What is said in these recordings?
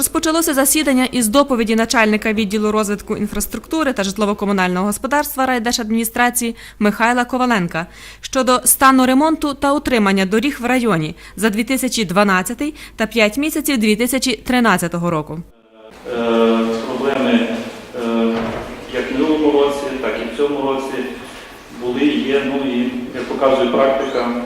Розпочалося засідання із доповіді начальника відділу розвитку інфраструктури та житлово-комунального господарства райдержадміністрації Михайла Коваленка щодо стану ремонту та утримання доріг в районі за 2012 та 5 місяців 2013 року. Е, проблеми е, як в минулому році, так і в цьому році були, є, ну і як показує практика.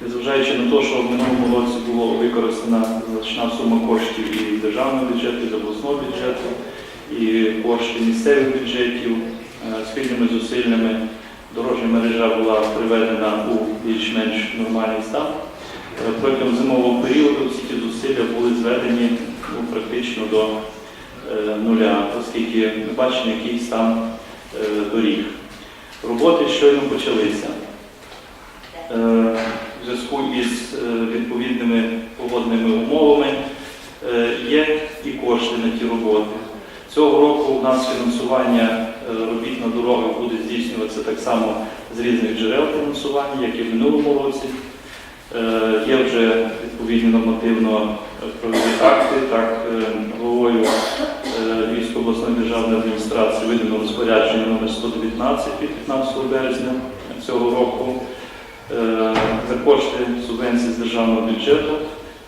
Незважаючи на те, що в минулому році було використана значна сума коштів і державного бюджету, і обласного бюджету, і кошти місцевих бюджетів е, спільними зусиллями дорожня мережа була приведена у більш-менш нормальний стан. Е, Протягом зимового періоду всі ті зусилля були зведені ну, практично до е, нуля, оскільки ми бачимо, який стан доріг. Роботи щойно почалися. В зв'язку із е, відповідними погодними умовами е, є і кошти на ті роботи. Цього року у нас фінансування е, робіт на дорогах буде здійснюватися так само з різних джерел фінансування, як і в минулому році. Є вже відповідні нормативно правові акти, так головою е, Львівської обласної державної адміністрації видано розпорядження номер 119 від 15 березня цього року. Е, За кошти субвенції з державного бюджету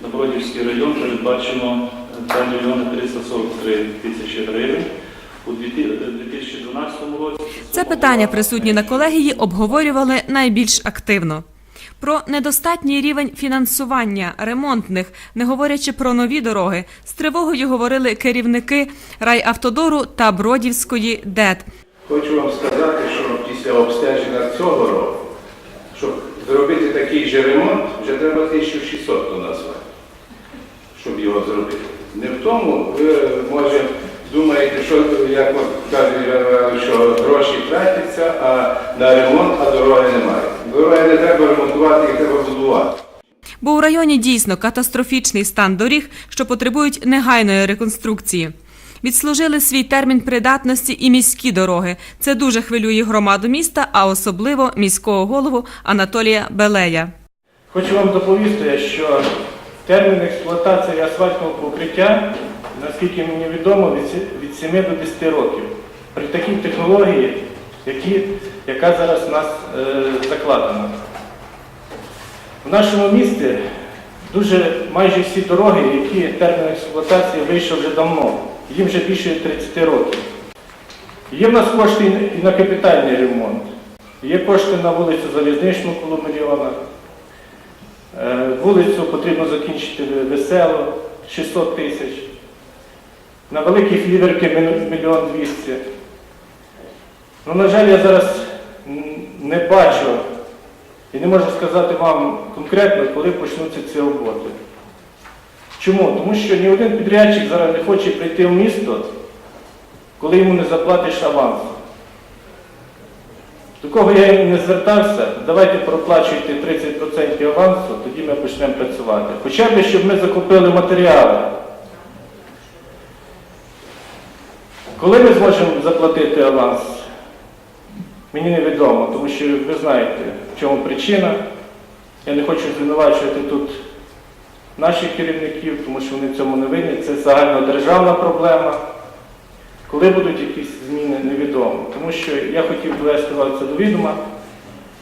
на Бродівський район передбачено 2 мільйони 343 тисячі гривень. У 2012 році Це питання присутні на колегії обговорювали найбільш активно. Про недостатній рівень фінансування ремонтних, не говорячи про нові дороги, з тривогою говорили керівники райавтодору та Бродівської ДЕТ. Хочу вам сказати, що після обстеження цього року, щоб зробити такий же ремонт, вже треба 1600 тонн асфальту, щоб його зробити. Не в тому, ви може думаєте, що як каже що гроші тратяться, а на ремонт, а дороги немає. Дороги не треба ремонтувати, їх треба будувати. Бо у районі дійсно катастрофічний стан доріг, що потребують негайної реконструкції. Відслужили свій термін придатності і міські дороги. Це дуже хвилює громаду міста, а особливо міського голову Анатолія Белея. Хочу вам доповісти, що термін експлуатації асфальтного покриття, наскільки мені відомо, від 7 до 10 років. При такій технології, які, яка зараз у нас е, закладена. В нашому місті дуже майже всі дороги, які термін експлуатації вийшов вже давно, їм вже більше 30 років. Є в нас кошти і на- капітальний ремонт. Є кошти на вулицю Залізничну коло мільйона. Е, Вулицю потрібно закінчити весело 600 тисяч. На великі фліверки мі- мільйон двісті. Ну, на жаль, я зараз не бачу і не можу сказати вам конкретно, коли почнуться ці роботи. Чому? Тому що ні один підрядчик зараз не хоче прийти в місто, коли йому не заплатиш авансу. До кого я не звертався, давайте проплачуйте 30% авансу, тоді ми почнемо працювати. Хоча б, щоб ми закупили матеріали. Коли ми зможемо заплатити аванс, мені невідомо, тому що ви знаєте, в чому причина. Я не хочу звинувачувати тут наших керівників, тому що вони в цьому не винні. Це загальнодержавна проблема. Коли будуть якісь зміни, невідомо. Тому що я хотів довести вас це до відома,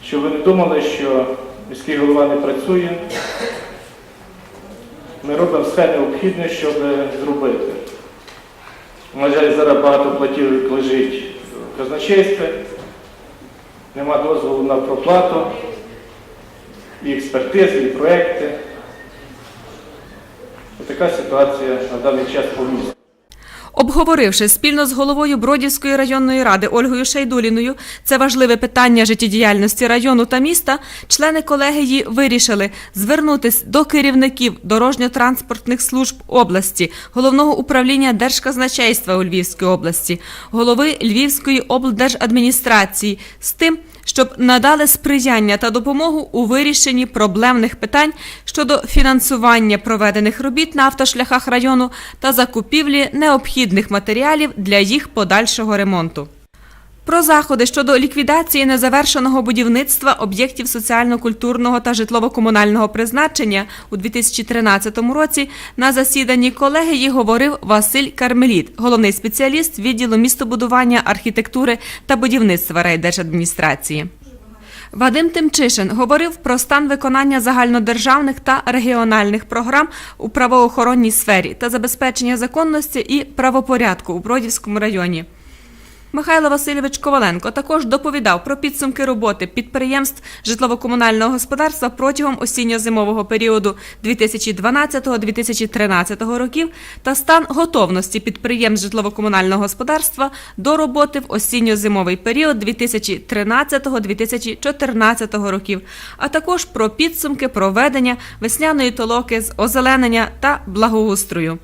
щоб ви не думали, що міський голова не працює. Ми робимо все необхідне, щоб зробити. На жаль, зараз багато платівок лежить в казначействі, нема дозволу на проплату, і експертизи, і проекти. Така ситуація на даний час по місту. Обговоривши спільно з головою Бродівської районної ради Ольгою Шайдуліною це важливе питання життєдіяльності району та міста, члени колегії вирішили звернутись до керівників дорожньо-транспортних служб області, головного управління Держказначейства у Львівській області, голови Львівської облдержадміністрації з тим, щоб надали сприяння та допомогу у вирішенні проблемних питань щодо фінансування проведених робіт на автошляхах району та закупівлі необхідних матеріалів для їх подальшого ремонту. Про заходи щодо ліквідації незавершеного будівництва об'єктів соціально-культурного та житлово-комунального призначення у 2013 році на засіданні колегії говорив Василь Кармеліт, головний спеціаліст відділу містобудування, архітектури та будівництва райдержадміністрації. Вадим Тимчишин говорив про стан виконання загальнодержавних та регіональних програм у правоохоронній сфері та забезпечення законності і правопорядку у Бродівському районі. Михайло Васильович Коваленко також доповідав про підсумки роботи підприємств житлово-комунального господарства протягом осінньо-зимового періоду 2012-2013 років та стан готовності підприємств житлово-комунального господарства до роботи в осінньо-зимовий період 2013-2014 років, а також про підсумки проведення весняної толоки з озеленення та благоустрою.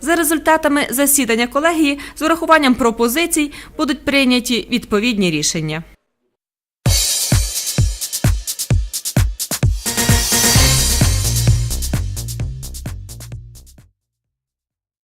За результатами засідання колегії з урахуванням пропозицій будуть прийняті відповідні рішення.